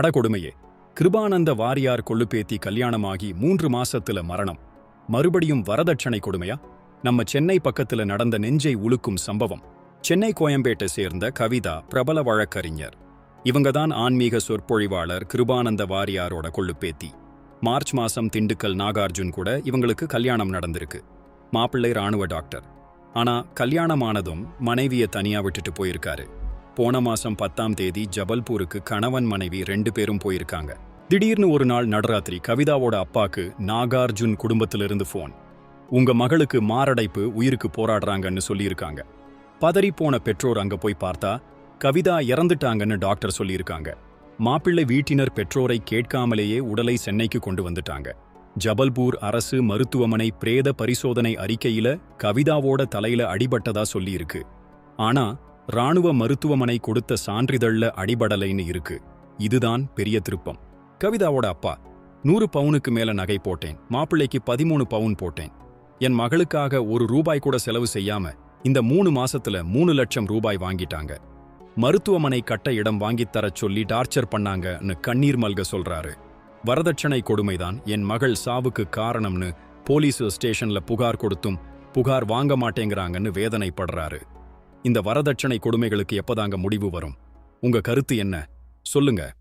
அடகொடுமையே. கிருபானந்த வாரியார் கொள்ளுப்பேத்தி கல்யாணமாகி மூன்று மாசத்துல மரணம். மறுபடியும் வரதட்சணை கொடுமையா? நம்ம சென்னை பக்கத்துல நடந்த நெஞ்சை உழுக்கும் சம்பவம். சென்னை கோயம்பேட்டை சேர்ந்த கவிதா பிரபல வழக்கறிஞர். இவங்க தான் ஆன்மீக சொற்பொழிவாளர் கிருபானந்த வாரியாரோட கொள்ளுப்பேத்தி மார்ச் மாசம் திண்டுக்கல் நாகார்ஜுன் கூட இவங்களுக்கு கல்யாணம் நடந்திருக்கு. மாப்பிள்ளை ராணுவ டாக்டர். ஆனா கல்யாணமானதும் மனைவிய தனியா விட்டுட்டு போயிருக்காரு. போன மாசம் பத்தாம் தேதி ஜபல்பூருக்கு கணவன் மனைவி ரெண்டு பேரும் போயிருக்காங்க. திடீர்னு ஒரு நாள் நடராத்திரி கவிதாவோட அப்பாக்கு நாகார்ஜுன் குடும்பத்திலிருந்து ஃபோன் உங்க மகளுக்கு மாரடைப்பு உயிருக்கு போராடுறாங்கன்னு சொல்லியிருக்காங்க. பதறி போன பெற்றோர் அங்க போய் பார்த்தா கவிதா இறந்துட்டாங்கன்னு டாக்டர் சொல்லியிருக்காங்க. மாப்பிள்ளை வீட்டினர் பெற்றோரை கேட்காமலேயே உடலை சென்னைக்கு கொண்டு வந்துட்டாங்க. ஜபல்பூர் அரசு மருத்துவமனை பிரேத பரிசோதனை அறிக்கையில கவிதாவோட தலையில அடிபட்டதா சொல்லியிருக்கு. ஆனா ராணுவ மருத்துவமனை கொடுத்த சான்றிதழ்ல அடிபடலைன்னு இருக்கு. இதுதான் பெரிய திருப்பம். கவிதாவோட அப்பா நூறு பவுனுக்கு மேல நகை போட்டேன். மாப்பிள்ளைக்கு பதிமூணு பவுன் போட்டேன். என் மகளுக்காக ஒரு ரூபாய் கூட செலவு செய்யாம இந்த மூணு மாசத்துல மூணு லட்சம் ரூபாய் வாங்கிட்டாங்க. மருத்துவமனை கட்ட இடம் வாங்கித் தரச் சொல்லி டார்ச்சர் பண்ணாங்கன்னு கண்ணீர் மல்க சொல்றாரு. வரதட்சணை கொடுமைதான் என் மகள் சாவுக்கு காரணம்னு போலீஸ் ஸ்டேஷன்ல புகார் கொடுத்தும் புகார் வாங்க மாட்டேங்கிறாங்கன்னு வேதனைப்படுறாரு. இந்த வரதட்சணை கொடுமைகளுக்கு எப்பதாங்க முடிவு வரும்? உங்க கருத்து என்ன? சொல்லுங்க.